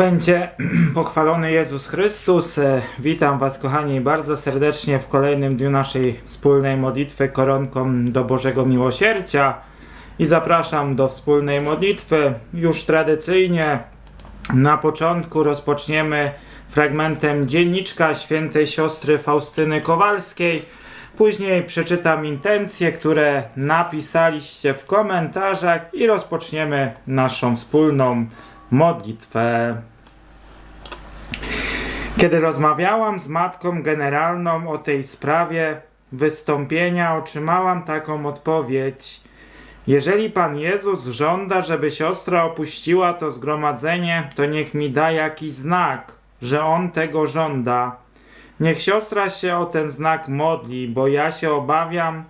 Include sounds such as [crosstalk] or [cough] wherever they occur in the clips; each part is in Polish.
Będzie [clears throat] pochwalony Jezus Chrystus. E, Witam Was, kochani, bardzo serdecznie w kolejnym dniu naszej wspólnej modlitwy koronką do Bożego Miłosierdzia. I zapraszam do wspólnej modlitwy. Już tradycyjnie na początku rozpoczniemy fragmentem dzienniczka świętej siostry Faustyny Kowalskiej. Później przeczytam intencje, które napisaliście w komentarzach i rozpoczniemy naszą wspólną modlitwę. Kiedy rozmawiałam z matką generalną o tej sprawie wystąpienia, otrzymałam taką odpowiedź. Jeżeli Pan Jezus żąda, żeby siostra opuściła to zgromadzenie, to niech mi da jakiś znak, że On tego żąda. Niech siostra się o ten znak modli, bo ja się obawiam,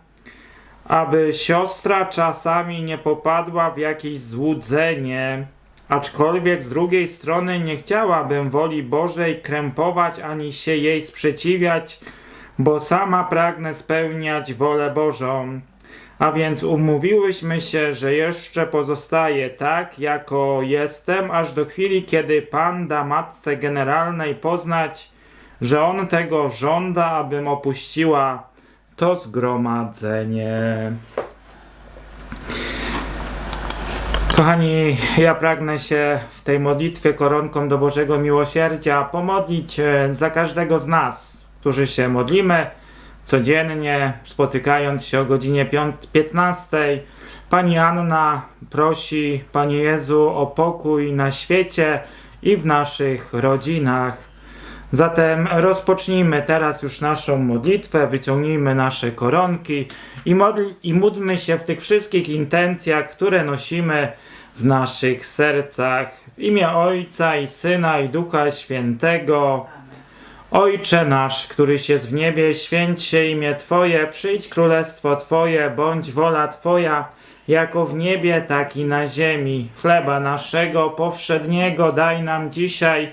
aby siostra czasami nie popadła w jakieś złudzenie. Aczkolwiek z drugiej strony nie chciałabym woli Bożej krępować ani się jej sprzeciwiać, bo sama pragnę spełniać wolę Bożą. A więc umówiłyśmy się, że jeszcze pozostaję tak, jako jestem, aż do chwili, kiedy Pan da Matce Generalnej poznać, że On tego żąda, abym opuściła to zgromadzenie. Kochani, ja pragnę się w tej modlitwie koronką do Bożego Miłosierdzia pomodlić e, za każdego z nas, którzy się modlimy codziennie, spotykając się o godzinie piąt- 15. Pani Anna prosi, Panie Jezu, o pokój na świecie i w naszych rodzinach. Zatem rozpocznijmy teraz już naszą modlitwę, wyciągnijmy nasze koronki i, modl, i módlmy się w tych wszystkich intencjach, które nosimy w naszych sercach. W imię Ojca i Syna i Ducha Świętego. Ojcze nasz, któryś jest w niebie, święć się imię Twoje, przyjdź królestwo Twoje, bądź wola Twoja, jako w niebie, tak i na ziemi. Chleba naszego powszedniego daj nam dzisiaj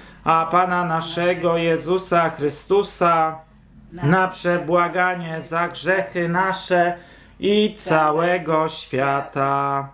a Pana naszego Jezusa Chrystusa, na przebłaganie za grzechy nasze i całego świata.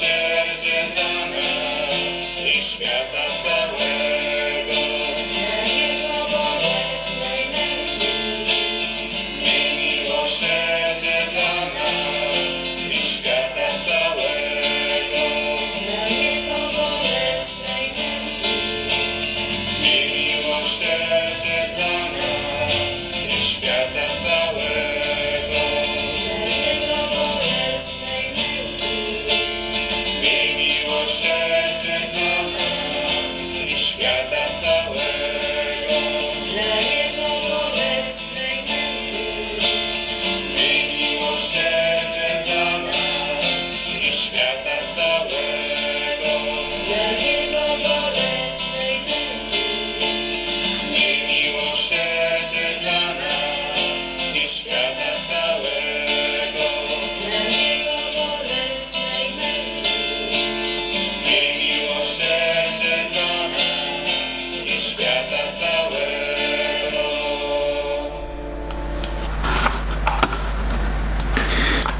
Miłosierdzie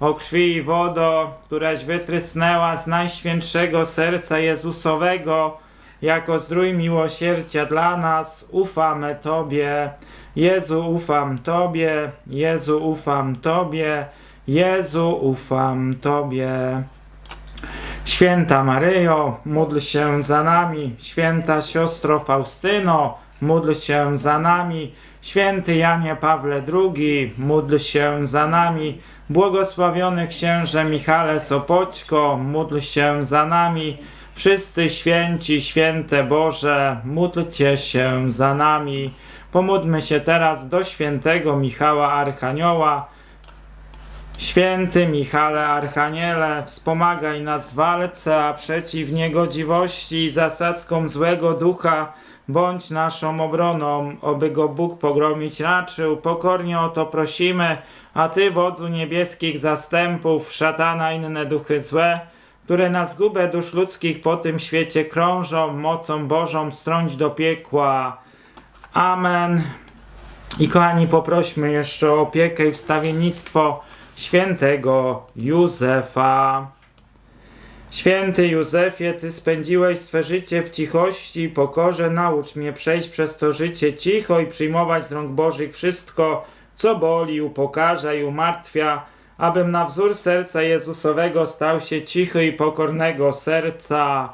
O krwi i wodo, któraś wytrysnęła z najświętszego serca Jezusowego, jako zdrój miłosierdzia dla nas, ufamy Tobie. Jezu, ufam Tobie, Jezu, ufam Tobie, Jezu, ufam Tobie. Święta Maryjo, módl się za nami. Święta siostro Faustyno, módl się za nami. Święty Janie Pawle II, módl się za nami. Błogosławiony księże Michale Sopoćko, módl się za nami. Wszyscy święci, święte Boże, módlcie się za nami. Pomódlmy się teraz do świętego Michała Archanioła. Święty Michale Archaniele, wspomagaj nas w walce, a przeciw niegodziwości i zasadzkom złego ducha bądź naszą obroną, oby go Bóg pogromić raczył. Pokornie o to prosimy, a Ty, wodzu niebieskich zastępów, szatana inne duchy złe, które na zgubę dusz ludzkich po tym świecie krążą, mocą Bożą strąć do piekła. Amen. I kochani, poprośmy jeszcze o opiekę i wstawiennictwo świętego Józefa. Święty Józefie, Ty spędziłeś swe życie w cichości i pokorze. Naucz mnie przejść przez to życie cicho i przyjmować z rąk Bożych wszystko, co boli, upokarza i umartwia, abym na wzór serca Jezusowego stał się cichy i pokornego serca.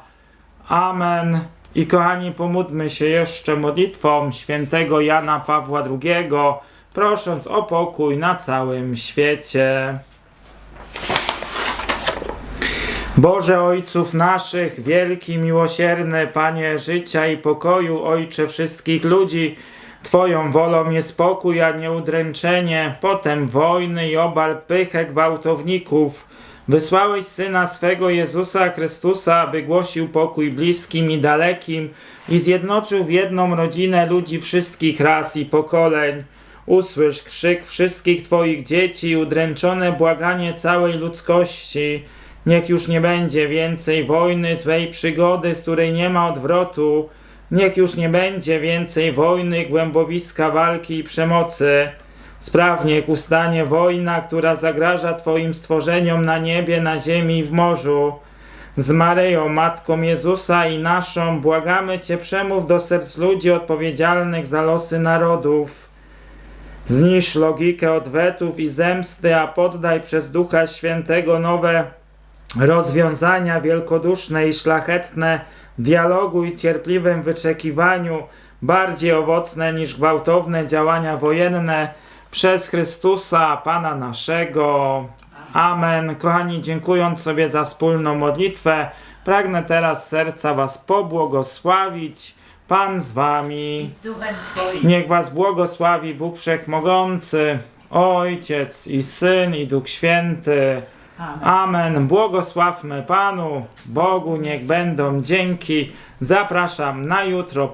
Amen. I kochani, pomódlmy się jeszcze modlitwą świętego Jana Pawła II, prosząc o pokój na całym świecie. Boże Ojców naszych, wielki, miłosierny, Panie życia i pokoju, Ojcze wszystkich ludzi, Twoją wolą jest pokój, a nie udręczenie, potem wojny i obal pychę gwałtowników. Wysłałeś Syna swego Jezusa Chrystusa, aby głosił pokój bliskim i dalekim i zjednoczył w jedną rodzinę ludzi wszystkich ras i pokoleń. Usłysz krzyk wszystkich Twoich dzieci i udręczone błaganie całej ludzkości. Niech już nie będzie więcej wojny, złej przygody, z której nie ma odwrotu. Niech już nie będzie więcej wojny, głębowiska walki i przemocy. Spraw niech ustanie wojna, która zagraża Twoim stworzeniom na niebie, na ziemi i w morzu. Z Maryją, Matką Jezusa i naszą, błagamy Cię, przemów do serc ludzi odpowiedzialnych za losy narodów. Znisz logikę odwetów i zemsty, a poddaj przez Ducha Świętego nowe rozwiązania wielkoduszne i szlachetne dialogu i cierpliwym wyczekiwaniu, bardziej owocne niż gwałtowne działania wojenne, przez Chrystusa, Pana naszego. Amen. Kochani, dziękując sobie za wspólną modlitwę, pragnę teraz serca Was pobłogosławić. Pan z Wami. Niech Was błogosławi Bóg Wszechmogący, Ojciec i Syn i Duch Święty. Amen. Błogosławmy Panu, Bogu niech będą dzięki. Zapraszam na jutro.